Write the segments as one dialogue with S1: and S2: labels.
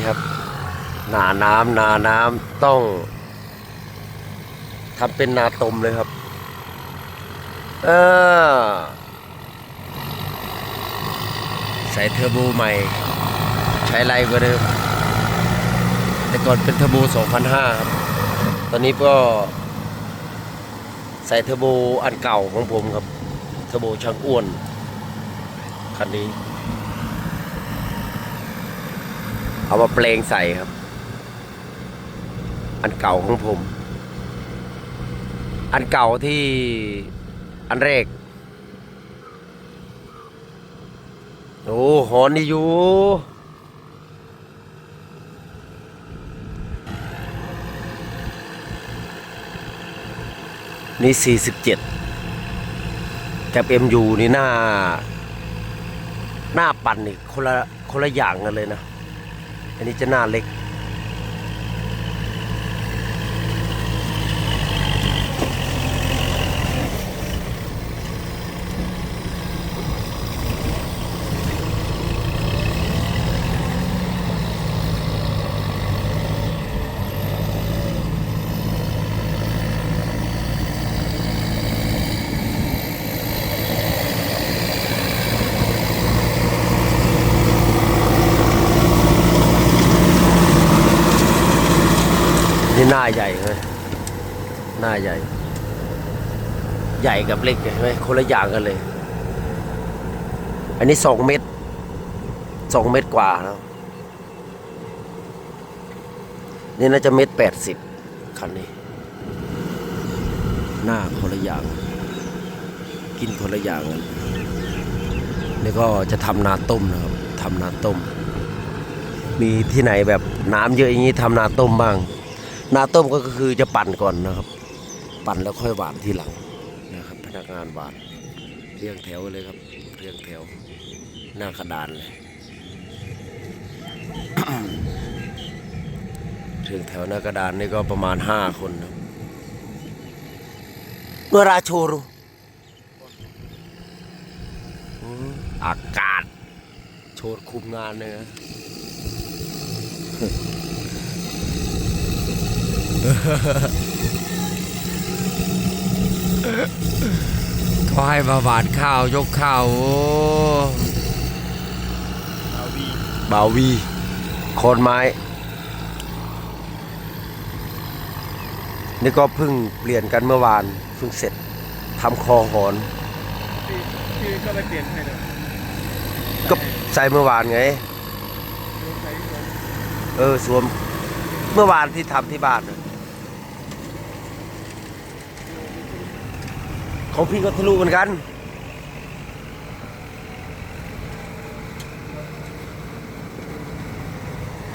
S1: นี่ครับหนาน้ำนาน้ำต้องทำเป็นนาตมเลยครับเออใส่เทอร์โบใหม่ ใช้ไรกว่าเดิมแต่ก่อนเป็นเทอร์โบ2,500ครับ ตอนนี้ก็ ใส่เทอร์โบอันเก่าของผมครับ เทอร์โบช่างอ้วนคันนี้ เอามาแปลงใส่ครับ อันเก่าของผม อันเก่าที่อันแรก โอ้หอนนี่อยู่นี่ 47 กับ MU นี่หน้า หน้าปั่นนี่คนละคนละอย่างกันเลยนะ อันนี้จะหน้าเล็ก นี่หน้าใหญ่เลยหน้าใหญ่ ใหญ่กับเล็กเห็นไหมคนละอย่างกันเลย อันนี้สองเมตรสองเมตรกว่าแล้วนี่น่าจะเมตรแปดสิบคันนี้ หน้าคนละอย่าง กินคนละอย่างกันนี่ก็จะทำนาต้มนะครับทำนาต้ม มีที่ไหนแบบน้ำเยอะอย่างนี้ทำนาต้มบ้าง นาต้มก็คือจะปั่นก่อนนะครับ ปั่นแล้วค่อยหวานทีหลังนะครับ พนักงานหวานเรียงแถวเลยครับ เรียงแถว หน้ากระดานเลยเรียงแถวหน้ากระดานนี่ก็ประมาณห้าคนนะครับเมื่อราโชรุอืมอากาศ โชดคุมงานเลยนะ เขาให้มาหวานข้าวยกข้าวโอ้บาวีโคนไม้ นี่ก็เพิ่งเปลี่ยนกันเมื่อวานเพิ่งเสร็จทำคอหอน
S2: คือก็ไปเปลี่ยนให้เลย
S1: ก็ใส่เมื่อวานไง
S2: ใช้รถ
S1: เออสวมเมื่อวานที่ทำที่บ้านน่ะ ของพี่ก็ทะลุเหมือนกัน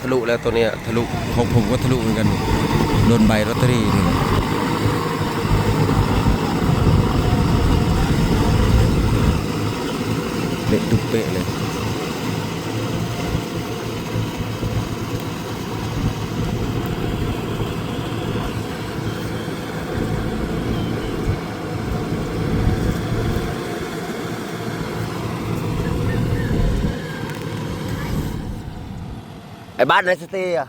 S1: ทะลุแล้วตัวเนี้ยทะลุของผมก็ทะลุเหมือนกันโดนใบลอตเตอรี่นี่แหละเละตุกเป๊ะเลย บ้านในสตีอะ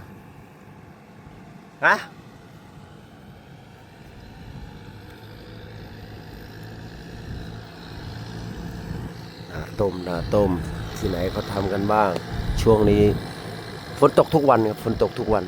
S1: ฮะนาต้มนาต้มที่ไหนเขาทำกันบ้าง ช่วงนี้ฝนตกทุกวันครับฝนตกทุกวัน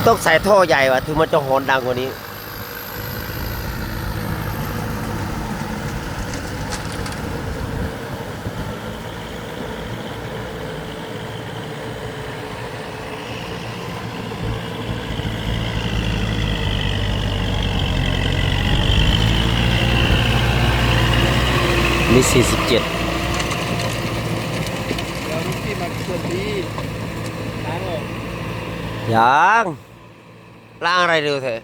S1: มันต้องใส่ท่อใหญ่ว่ะถึงมันจะหอนดังกว่านี้นี่สี่สิบเจ็ด
S2: แล้วรุ่นที่มันส่วนดีล้างออก
S1: ยัง ล่างอะไรเร็วเถอะ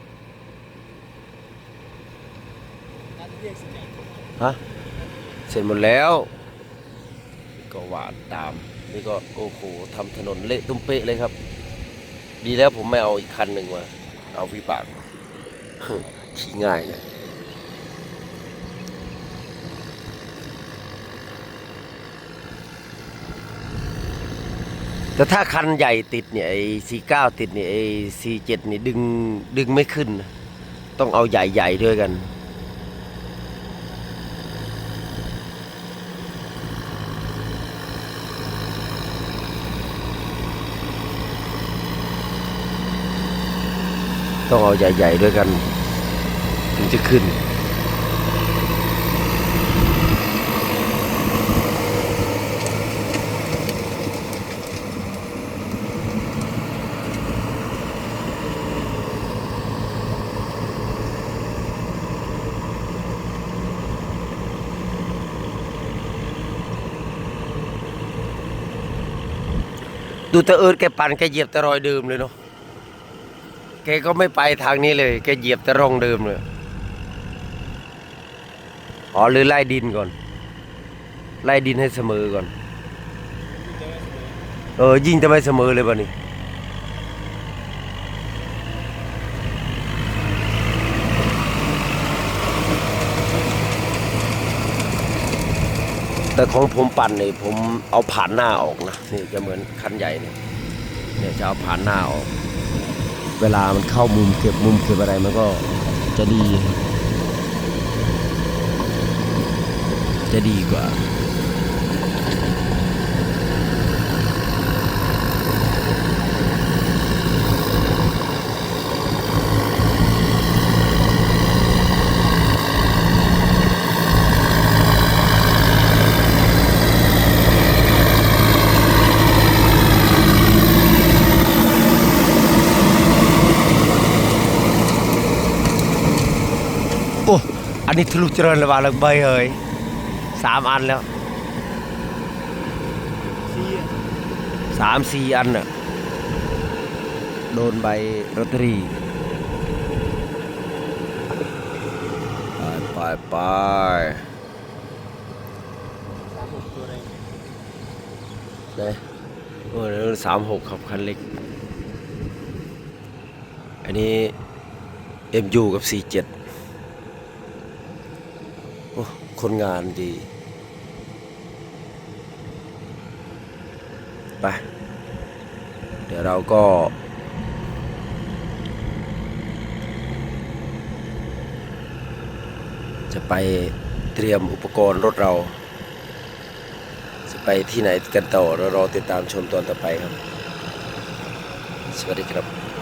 S1: ฮะเสร็จหมดแล้ว ก็หวานตาม นี่ก็โอ้โหทำถนนเละตุ้มเป๊ะเลยครับ ดีแล้วผมไม่เอาอีกคันหนึ่งมา เอาวิบาก ขี่ง่ายเลย แต่ถ้าคันใหญ่ติดเนี่ยไอ้สี่เก้าติดเนี่ยไอ้สี่เจ็ดนี่ดึงดึงไม่ขึ้น ต้องเอาใหญ่ๆด้วยกัน ต้องเอาใหญ่ๆด้วยกัน ถึงจะขึ้น ดูเตะเอิร์ดแกปั่นแกเหยียบแต่รอยเดิมเลยเนาะแกก็ไม่ไปทางนี้เลย แกเหยียบแต่ร่องเดิมเลยอ๋อหรือไล่ดินก่อน ไล่ดินให้เสมอก่อน เออยิงจะไม่เสมอเลยบ้านี้ แต่ของผมปั่นนี่ผมเอาผ่านหน้าออกนะนี่จะเหมือนคันใหญ่เนี่ยเนี่ยจะเอาผ่านหน้าออก เวลามันเข้ามุมเก็บมุมเก็บอะไรมันก็จะดี จะดีกว่า โอ้ อันนี้ทะลุเจริญระบาดเลยใบเฮ้ยสามอันแล้วสามสี่อันน่ะโดนใบลอตรีไปไปไป
S2: สามหกตัวอะไร
S1: นะโอ้ยสามหกครับคันเล็ก อันนี้ MU กับ47โอ้ คนงานดี ไป เดี๋ยวเราก็จะไปเตรียมอุปกรณ์รถเรา จะไปที่ไหนกันต่อเรารอติดตามชมตอนต่อไปครับ สวัสดีครับ